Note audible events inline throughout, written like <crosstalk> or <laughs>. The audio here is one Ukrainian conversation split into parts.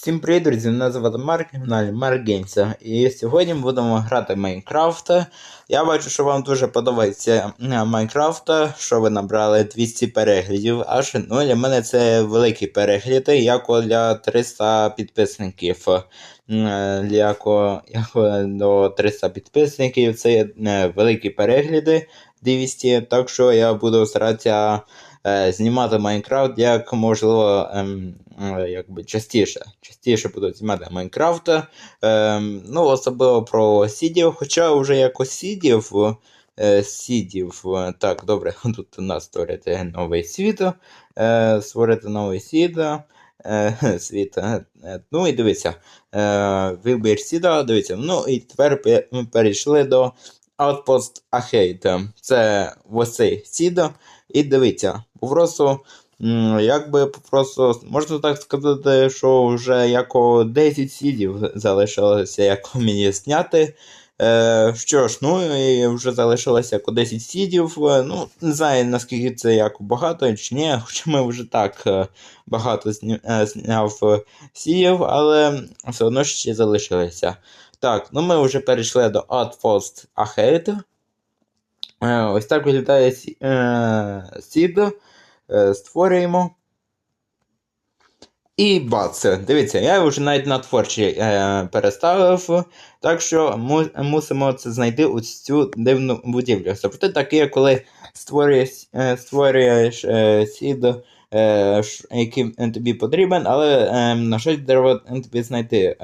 Всім привіт, друзі! Мене звати Марк, на Mark Games. І сьогодні будемо грати Майнкрафт. Я бачу, що вам дуже подобається е, Майнкрафт, що ви набрали 200 переглядів. Аж ну для мене це великі перегляди, як для 300 підписників. Е, Як до 300 підписників це е, великі перегляди 200, так що я буду старатися знімати Майнкрафт як можливо ем, е, якби частіше. Частіше буду знімати Майнкрафт. Ем, ну, особливо про сідів, хоча вже якось сідів. Е, сідів. е, Так, добре, <laughs> тут у нас створити новий світ. Е, створити новий світ. Е, <laughs> світ. е, е, Ну і дивіться. Е, вибір сіда, дивіться. Ну і тепер ми перейшли до Outpost Arcade. Це ось цей сід. І дивіться, просто, якби просто, можна так сказати, що вже яко 10 сідів залишилося як <laughs> мені зняти. Е, що ж, ну і вже залишилося як 10 сідів. Е, Ну, не знаю наскільки це як багато чи ні, <laughs> хоча ми вже так е, багато е, зняв сідів, але все одно ще залишилося. Так, ну ми вже перейшли до Outpost Ahead. Е, Ось так виглядає е, сід. Е, Створюємо. І бац. Дивіться, я вже навіть на творчі переставив. Так що мусимо це знайти ось цю дивну будівлю. Тобто таке, коли створюєш, створюєш сід, який тобі потрібен, але на щось треба тобі знайти.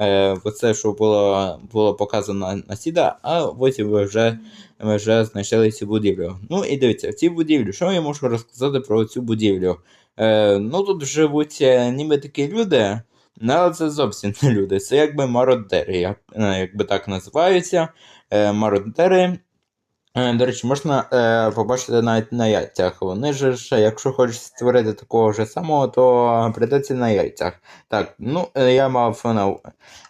Оце, що було, було показано на сіда, а ось ви вже, ви вже знайшли цю будівлю. Ну і дивіться, в цій будівлі, що я можу розказати про цю будівлю? Е, ну тут живуть е, ніби такі люди, але це зовсім не люди. Це якби мародери, як, е, якби так називаються. Е, мародери. Е, До речі, можна е, побачити навіть на яйцях. Вони ж, якщо хочеш створити такого ж самого, то прийдеться на яйцях. Так, ну е, я мав на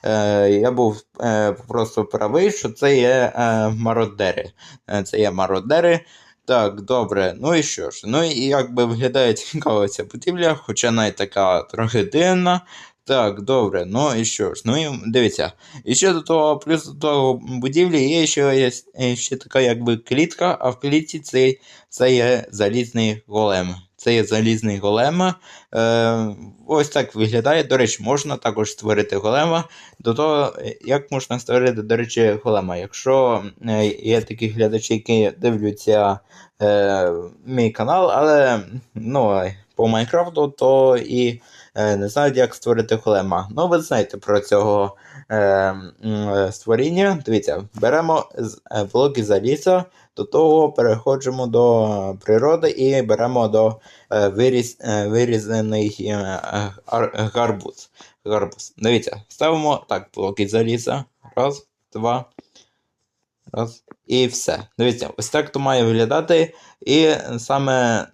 е, я був е, просто правий, що це є е, мародери. Е, це є мародери. Так, добре, ну і що ж? Ну і як би виглядає цікаво ця будівля, хоча навіть така трохи дивна. Так, добре, ну і що ж? Ну і дивіться. І ще до того, плюс до того будівлі є ще, є ще така якби клітка, а в клітці це, це є залізний голем. Це є залізний голем. Е, ось так виглядає. До речі, можна також створити голема. До того, як можна створити, до речі, голема. Якщо е, є такі глядачі, які дивляться е, мій канал, але ну, по Майнкрафту, то і е, не знають, як створити голема. Ну, ви знаєте про цього е, е, створіння. Дивіться, беремо е, блоки заліза, до того переходимо до природи і беремо до виріз, вирізаний гарбуз. гарбуз. Дивіться, ставимо так, блоки заліза. Раз, два. Раз. І все. Дивіться, ось так то має виглядати. І саме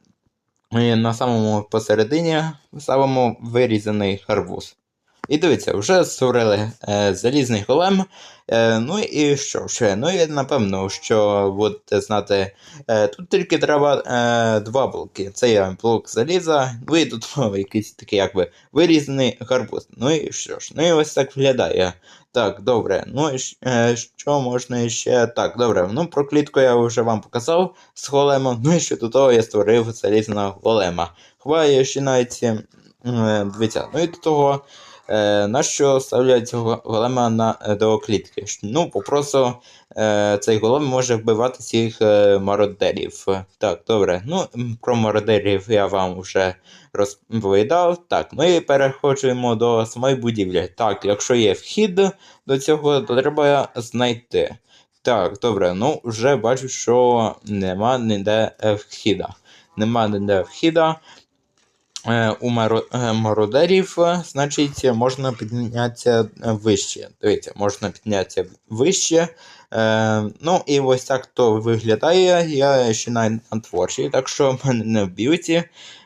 на самому посередині ставимо вирізаний гарбуз. І дивіться, вже створили е, залізний голем. Е, ну і що ще? Ну і напевно, що будете знати, е, тут тільки треба е, два блоки. Це є блок заліза, ну і тут <laughs> якийсь такий якби вирізаний гарбуз. Ну і що ж? Ну і ось так виглядає. Так, добре. Ну і е, що можна ще? Так, добре. Ну про клітку я вже вам показав з големом. Ну і ще до того я створив залізного голема. Хваю ще навіть. е, Дивіться, ну і до того. Е, на що ставлять голема на, е, до клітки? Ну, попросту е, цей голем може вбивати е, мародерів. Так, добре. Ну, про мародерів я вам вже розповідав. Так, ми переходимо до самої будівлі. Так, якщо є вхід до цього, то треба знайти. Так, добре, ну вже бачу, що нема ніде вхіда. Нема ніде вхіда. Е, у е, мародерів, е, значить, можна піднятися вище. Дивіться, можна піднятися вище. Ну і ось так то виглядає. Я ще на, творчій, так що <laughs> мене не вб'ють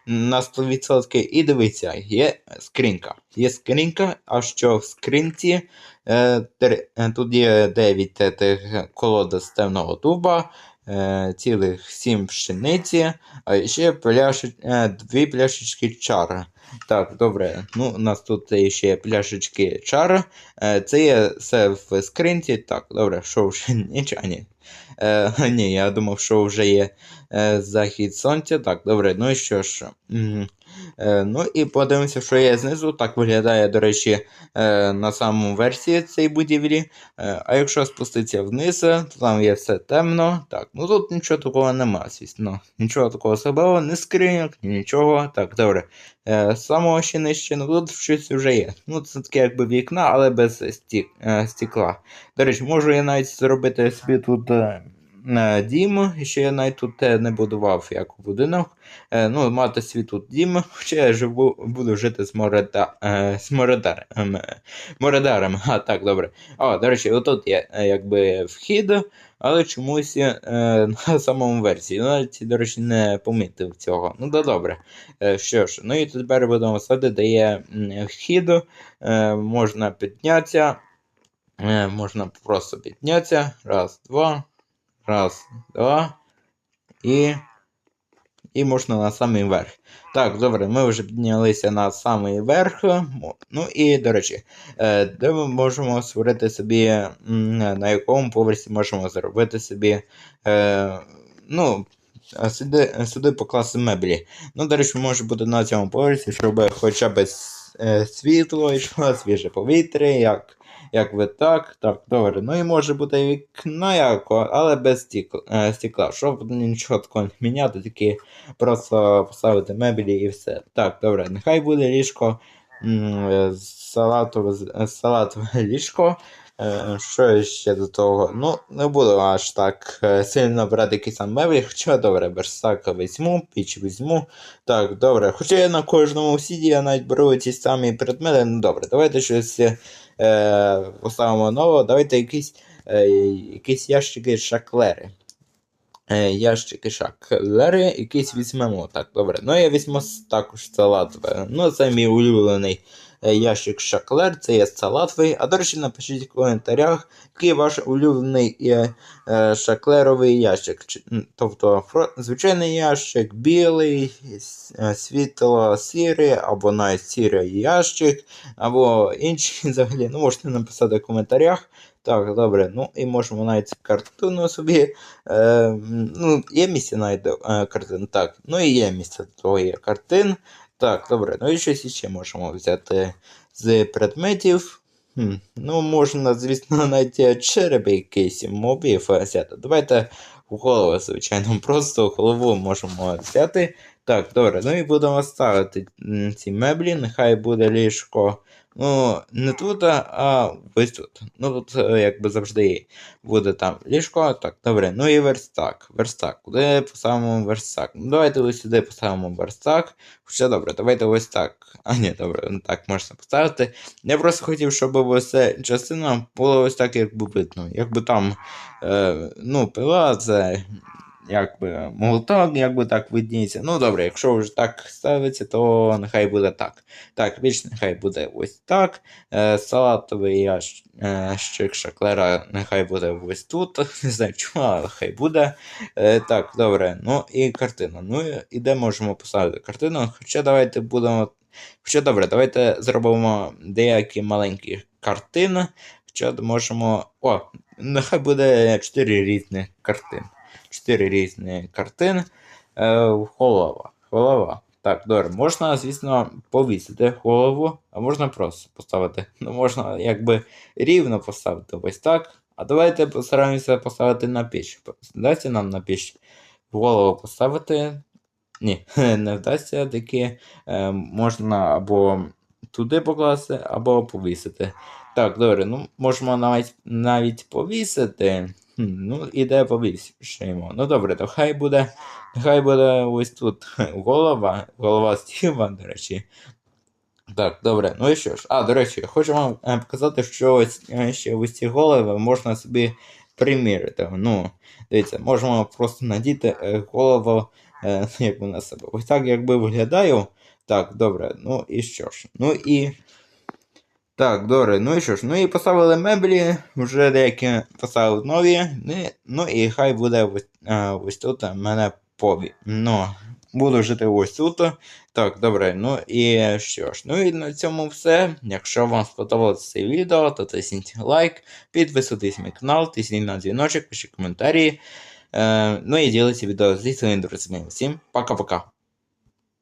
на 100%. І дивіться, є скринька. Є скринька, а що в скринці тут є 9 тих колод з темного дуба. Е, цілих 7 пшениці, а ще пляши, е, дві пляшечки чара. Так, добре. Ну, у нас тут ще пляшечки чара. Е, це є все в скринці. Так, добре, що вже <laughs> нічого, ні. Е, ні, я думав, що вже є захід сонця. Так, добре, ну і що ж. Е, ну і подивимося, що є знизу. Так виглядає, до речі, е, на самому версії цієї будівлі. Е, а якщо спуститися вниз, то там є все темно. Так, ну тут нічого такого нема, звісно. Нічого такого особливого, ні скриньок, нічого. Так, добре. Самого ще нижче, ну тут щось вже є. Ну, це таке якби вікна, але без стік, стекла. До речі, можу я навіть зробити собі тут. Е, Дім, і ще я навіть тут е, не будував як будинок. Е, ну, мати свій тут дім, хоча я живу, буду жити з, мореда, з моредарем. Моредарем. <laughs> А, так, добре. О, до речі, отут є якби вхід, але чомусь на самому версії. Навіть, до речі, не помітив цього. Ну, да добре. Що ж, ну і тепер будемо садити, де є вхід, можна піднятися. Можна просто піднятися. Раз, два. Раз, два. І. І можна на самий верх. Так, добре, ми вже піднялися на самий верх. Ну і, до речі, е, де ми можемо створити собі, на якому поверсі можемо зробити собі. Е, ну, сюди, сюди покласти меблі. Ну, до речі, може бути на цьому поверсі, щоб хоча б е, світло йшло, свіже повітря, як. Як ви так, так, добре. Ну і може бути вікна яко, але без е, стекла. Щоб нічого такого не міняти, тільки просто поставити меблі і все. Так, добре, нехай буде ліжко салатове, салатове <laughs> ліжко. Е, Що ще до того? Ну, не буду аж так е, сильно брати якісь там меблі, хоча добре, верстак візьму, піч візьму. Так, добре. Хоча я на кожному сіді я навіть беру ті самі предмети. Ну добре, давайте щось е, поставимо нового. Давайте якісь, е, якісь ящики шаклери. Е, ящики шаклери, якісь візьмемо. Так, добре. Ну я візьму також салат. Ну, це мій улюблений е, ящик шаклер, це є салатовий. А до речі, напишіть в коментарях, який ваш улюблений е, е, шаклеровий ящик. Тобто звичайний ящик, білий, е, світло-сірий, або навіть сірий ящик, або інший <laughs> взагалі. Ну, можете написати в коментарях. Так, добре, ну і можемо навіть картину собі. Е, ну, є місце навіть е, картин. Так, ну і є місце того картин. Так, добре, ну і щось ще можемо взяти з предметів. Хм, ну, можна, звісно, <laughs> знайти череп якийсь мобів взяти. Давайте голову, звичайно, просто голову можемо взяти. Так, добре, ну і будемо ставити ці меблі, нехай буде ліжко. Ну, не тут, а ось тут. Ну, тут, е, якби завжди буде там ліжко. Так, добре. Ну і верстак. Верстак. Куди поставимо верстак? Ну, давайте ось сюди поставимо верстак. Хоча добре, давайте ось так. А ні, добре, ну так можна поставити. Я просто хотів, щоб ось частина була ось так, якби видно. Якби там, е, ну, пила, це якби молоток, якби так видніється. Ну добре, якщо вже так ставиться, то нехай буде так. Так, більш нехай буде ось так. Е, салатовий ящик шаклера нехай буде ось тут. <laughs> Не знаю чому, але хай буде. Е, так, добре. Ну і картина. Ну і- де можемо поставити картину? Хоча давайте будемо. Хоча добре, давайте зробимо деякі маленькі картини. Хоча можемо. О, нехай буде 4 різні картини. 4 різні картини. Е, голова. Голова. Так, добре, можна, звісно, повісити голову, а можна просто поставити. <laughs> Ну, можна якби рівно поставити ось так. А давайте постараємося поставити на піч. Вдасться нам на піч голову поставити. Ні, <laughs> не вдасться таки. Е, можна або туди покласти, або повісити. Так, добре, ну можемо навіть навіть повісити. Ну, іде повісимо. Ну добре, то хай буде. Хай буде ось тут голова, голова Стіва, до речі. Так, добре, ну і що ж. А, до речі, хочу вам е, показати, що ось е, ще ось ці голови можна собі примірити. Ну, дивіться, можемо просто надіти е, голову е, <laughs> якби на себе. Ось так якби виглядаю. Так, добре, ну і що ж. Ну і. Так, добре, ну і що ж, ну і поставили меблі, вже деякі поставили нові, ну, і- ну хай буде ось, е, ось тут мене побі. Ну, буду жити ось тут. Так, добре, ну і що ж, ну і на цьому все. Якщо вам сподобалося це відео, то тисніть лайк, підписуйтесь на мій канал, тисніть на дзвіночок, пишіть коментарі. Е, ну і діліться відео зі своїми друзями. Всім пока-пока.